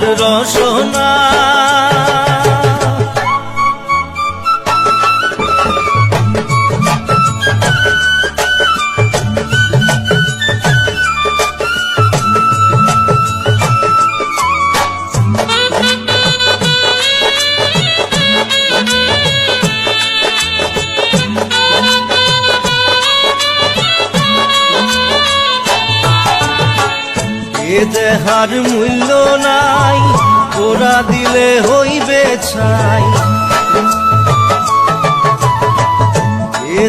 মোর রসনা এ দেহার মূল্য নাই, ওরা দিলে হইবে ছাই।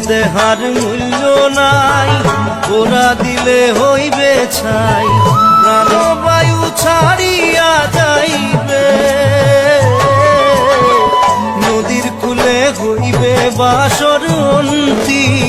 দেহার মূল্য নাই, ওরা দিলে হইবে ছাই। প্রাণবায়ু ছাড়িয়া যাইবে, নদীর কুলে হইবে বাসর অন্তিম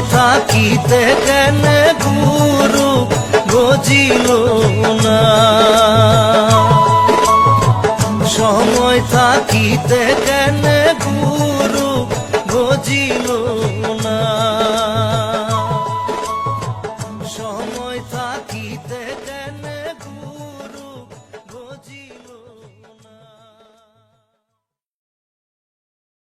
থাকিতে কেন গুরু গজিল না? সময় থাকিতে কেন গুরু গজিল না? সময় থাকিতে কেন